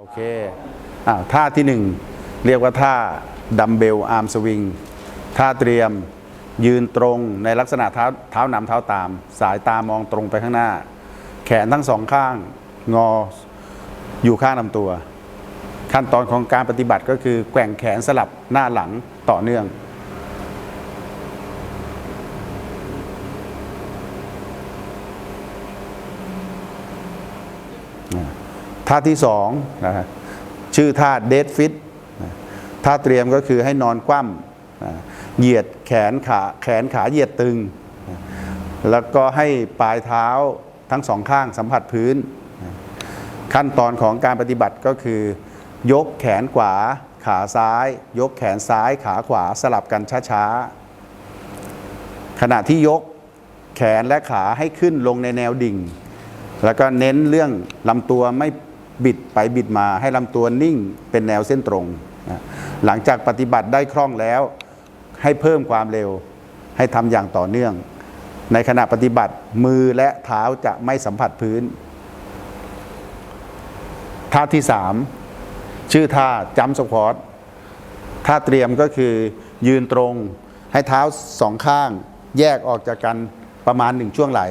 โอเคอ่าท่าที่หนึ่งเรียกว่าท่าดัมเบลอาร์มสวิง ท่าเตรียมยืนตรงในลักษณะเท้าเท้านำเท้าตาม สายตามองตรงไปข้างหน้า แขนทั้งสองข้างงออยู่ข้างลำตัว ขั้นตอนของการปฏิบัติก็คือแกว่งแขนสลับหน้าหลังต่อเนื่อง ท่าที่สองนะชื่อท่าเดดฟิตท่าเตรียมก็คือให้นอนคว่ำเหยียดแขนขาแขนขาเหยียดตึง แล้วก็ให้ปลายเท้าทั้งสองข้างสัมผัสพื้น ขั้นตอนของการปฏิบัติก็คือ ยกแขนขวาขาซ้าย ยกแขนซ้ายขาขวาสลับกันช้าๆขณะที่ยกแขนและขาให้ขึ้นลงในแนวดิ่ง แล้วก็เน้นเรื่องลำตัวไม่ บิดไปบิดมาให้ลำตัวนิ่งเป็นแนวเส้นตรงนะหลังจากปฏิบัติได้คล่องแล้ว ให้เพิ่มความเร็ว ให้ทำอย่างต่อเนื่อง ในขณะปฏิบัติมือและเท้าจะไม่สัมผัสพื้นท่าที่สามชื่อท่าจัมสควอตท่าเตรียมก็คือยืนตรงให้เท้าสองข้าง แยกออกจากกันประมาณหนึ่งช่วงไหล่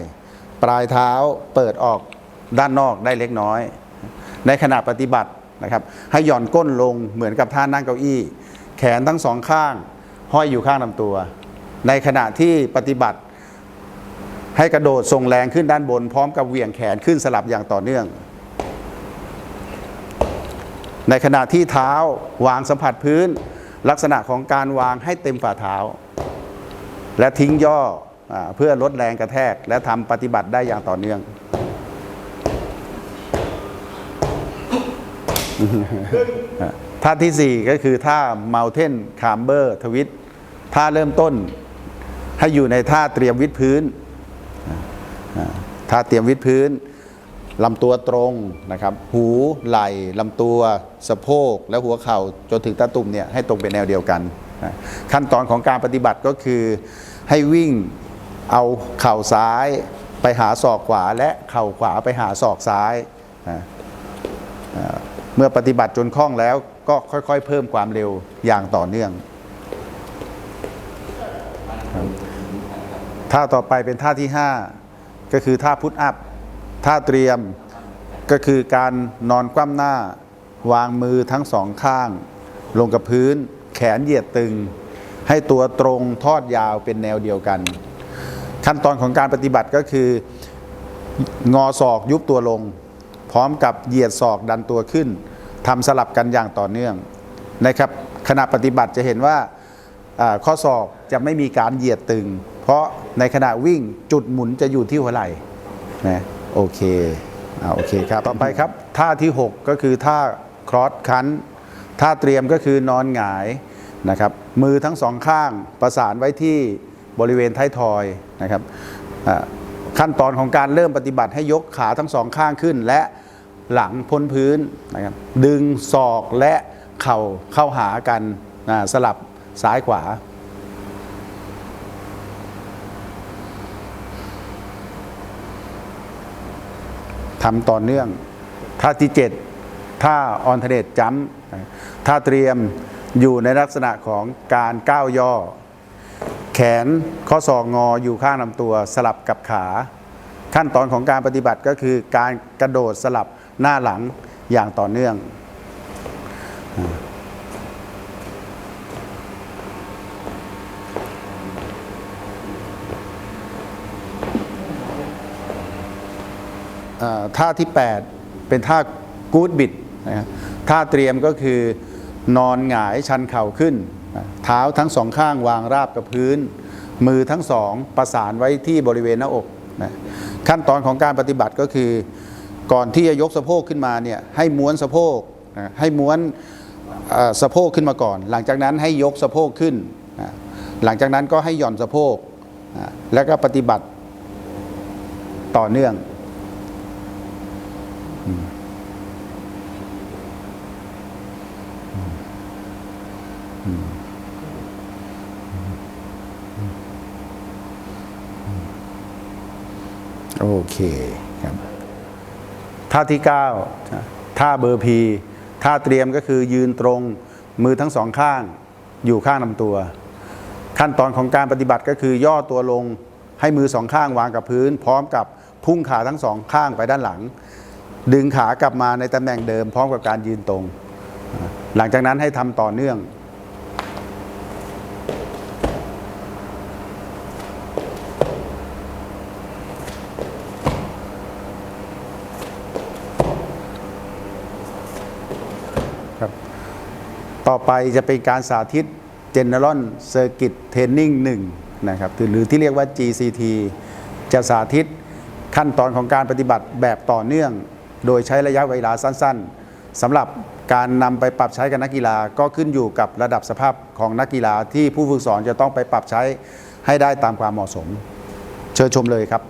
ปลายเท้าเปิดออกด้านนอกได้เล็กน้อย ในขณะปฏิบัตินะครับ ให้หย่อนก้นลงเหมือนกับท่านั่งเก้าอี้ แขนทั้งสองข้าง ห้อยอยู่ข้างลำตัว ในขณะที่ปฏิบัติ ให้กระโดดส่งแรงขึ้นด้านบน พร้อมกับเหวี่ยงแขนขึ้นสลับอย่างต่อเนื่อง ในขณะที่เท้าวางสัมผัสพื้น ลักษณะของการวางให้เต็มฝ่าเท้า และทิ้งย่ออเพื่อลดแรงกระแทก และทำปฏิบัติได้อย่างต่อเนื่อง ท่าที่ 4 ก็คือท่า Mountain Climber Twist ท่าเริ่มต้น ให้อยู่ในท่าเตรียมวิดพื้นท่าเตรียมวิดพื้นลำตัวตรงนะครับ หูไหล่ลำตัวสะโพกและหัวเข่าจนถึงตาตุ่มเนี่ยให้ตรงเป็นแนวเดียวกัน ขั้นตอนของการปฏิบัติก็คือให้วิ่งเอาเข่าซ้ายไปหาศอกขวาและเข่าขวาไปหาศอกซ้าย เมื่อปฏิบัติจนคล่องแล้วก็ค่อยๆ เพิ่มความเร็วอย่างต่อเนื่อง ท่าต่อไปเป็นท่าที่ 5 ก็คือท่าพุทอัพ ท่าเตรียมก็คือการนอนคว่ำหน้า วางมือทั้งสองข้าง ลงกับพื้น แขนเหยียดตึง ให้ตัวตรงทอดยาวเป็นแนวเดียวกัน ขั้นตอนของการปฏิบัติก็คือ งอศอกยุบตัวลง ร้อมกับเหยียดศอกดันตัวขึ้นทำสลับกันอย่างต่อเนื่องนะครับขณะปฏิบัติจะเห็นว่าข้อศอกจะไม่มีการเหยียดตึง เพราะในขณะวิ่งจุดหมุนจะอยู่ที่หัวไหล่นะโอเคอ่าโอเคครับต่อไปครับ ท่าที่ 6 ก็คือท่าครอสคันท่าเตรียมก็คือนอนหงายนะครับมือทั้งสองข้างประสานไว้ที่บริเวณท้ายทอยนะครับขั้นตอนของการเริ่มปฏิบัติให้ยกขาทั้งสองข้างขึ้น และ หลังพ้นพื้นนะครับดึงศอกและเข่าเข้าหากันอ่าสลับซ้ายขวา ทำต่อเนื่อง ท่าที่ 7 ท่าออนเทเนตจัมท่าเตรียมอยู่ในลักษณะของการก้าวย่อ แขนข้อศอกงออยู่ข้างลำตัวสลับกับขา ขั้นตอนของการปฏิบัติก็คือการกระโดดสลับ หน้าหลังอย่างต่อเนื่องท่าที่ 8 เป็นท่ากูดบิดนะครับท่าเตรียมก็คือนอนหงายชันเข่าขึ้น เท้าทั้งสองข้างวางราบกับพื้น มือทั้งสองประสานไว้ที่บริเวณหน้าอกนะขั้นตอนของการปฏิบัติก็คือ ก่อนที่จะยกสะโพกขึ้นมาเนี่ยให้ม้วนสะโพกให้ม้วนสะโพกขึ้นมาก่อน หลังจากนั้นให้ยกสะโพกขึ้น หลังจากนั้นก็ให้หย่อนสะโพกแล้วก็ปฏิบัติต่อเนื่อง โอเคครับ ท่าที่9ท่าเบอร์พีท่าเตรียมก็คือยืนตรงมือทั้งสองข้างอยู่ข้างลำตัว ขั้นตอนของการปฏิบัติก็คือย่อตัวลงให้มือสองข้างวางกับพื้น พร้อมกับพุ่งขาทั้งสองข้างไปด้านหลัง ดึงขากลับมาในตำแหน่งเดิม พร้อมกับการยืนตรง หลังจากนั้นให้ทำต่อเนื่อง ต่อไปจะเป็นการสาธิต General Circuit Training 1นะครับหรือที่เรียกว่า GCT จะสาธิตขั้นตอนของการปฏิบัติแบบต่อเนื่อง โดยใช้ระยะเวลาสั้นๆสำหรับการนำไปปรับใช้กับนักกีฬาก็ขึ้นอยู่กับระดับสภาพของนักกีฬาที่ผู้ฝึกสอนจะต้องไปปรับใช้ให้ได้ตามความเหมาะสม เชิญชมเลยครับ